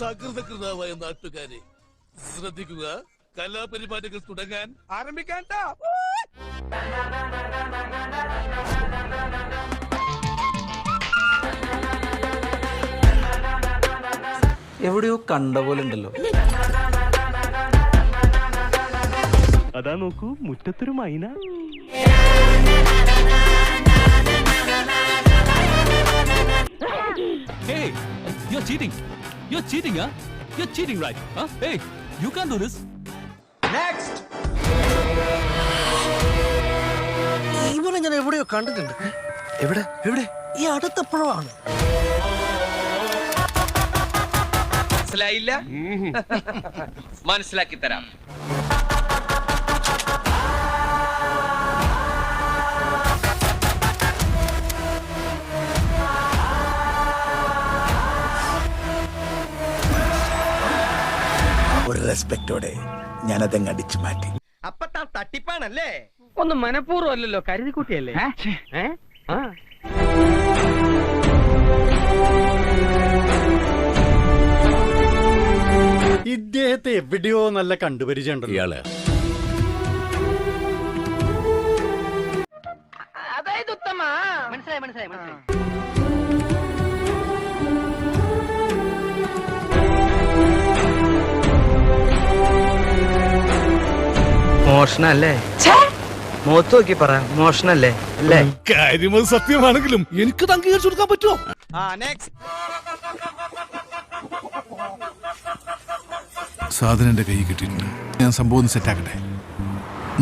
സകൃതകൃതാവായ നാട്ടുകാരെ ശ്രദ്ധിക്കുക കലാപരിപാടികൾ തുടങ്ങാൻ ആരംഭിക്കാൻ എവിടെയോ കണ്ട പോലെ ഉണ്ടല്ലോ. അതാ നോക്കൂ മുറ്റത്തൊരു മൈന. Hey, you're cheating. You're cheating, huh? You're cheating, right? Huh? Hey, you can't do this. Next! ഇവനെ ഞാൻ എവിടെയോ കണ്ടിട്ടുണ്ട് എവിടെ എവിടെ ഈ അടുത്തപ്പോഴാണ് മനസ്സിലായില്ല മനസ്സിലാക്കി തരാം റെസ്പെക്റ്റോടെ ഞാനതങ്ങ് അടിച്ചു മാറ്റി. അപ്പൊ താ തട്ടിപ്പാണല്ലേ? ഒന്ന് മനഃപൂർവം അല്ലല്ലോ കരുതി കൂട്ടിയല്ലേ ഇദ്ദേഹത്തെ എവിടെയോ നല്ല കണ്ടുപരിചയം ഉണ്ടല്ലോ ഇയാൾ. അതായത് ഉത്തമ. മനസ്സിലായി മനസ്സിലായി മനസ്സിലായി. മോഷണല്ലേ? മുഖത്ത് നോക്കി പറ മോഷണല്ലേ? അല്ലേ? കാര്യം സത്യമാണെങ്കിലും എനിക്ക് അംഗീകരിച്ചു കൊടുക്കാൻ പറ്റുമോ? ആ നെക്സ്റ്റ് സാധനം എന്റെ കൈ കിട്ടിയിട്ടുണ്ട്. ഞാൻ സംഭവം സെറ്റാക്കട്ടെ സെറ്റ് ആക്കട്ടെ.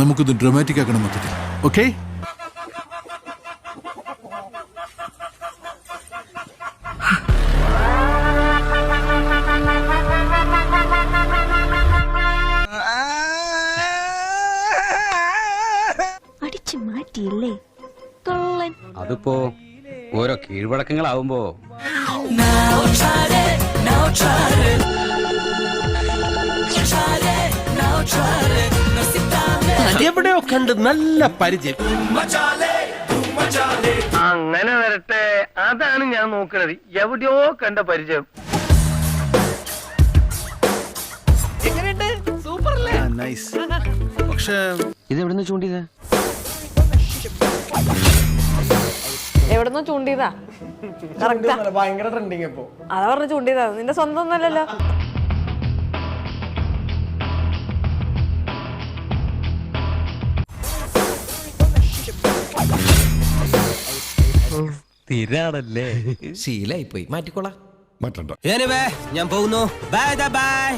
നമുക്കിത് ഡ്രമാറ്റിക് ആക്കണം മൊത്തത്തിൽ. ഓക്കെ അതിപ്പോ ഓരോ കീഴ്വഴക്കങ്ങളാവുമ്പോ എവിടെയോ കണ്ട് നല്ല പരിചയം. അങ്ങനെ വരട്ടെ അതാണ് ഞാൻ നോക്കുന്നത് എവിടെയോ കണ്ട പരിചയം. എങ്ങനെയുണ്ട്? സൂപ്പർ അല്ലേ നൈസ് പക്ഷേ ഇത് എവിടുന്ന് ചൂണ്ടിയത്? എവിടെന്നോ ചൂണ്ടിയതാ. ഭയങ്കര ട്രെൻഡിങ് ഇപ്പോ. അതാ പറഞ്ഞു ചൂണ്ടിയതാ. നിന്റെ സ്വന്തം ഒന്നല്ലല്ലോ സ്ഥിരാണല്ലേ ശീലായി പോയി മാറ്റിക്കോളാം. മാറ്റണ്ട. ഞാൻ പോകുന്നു. Bye bye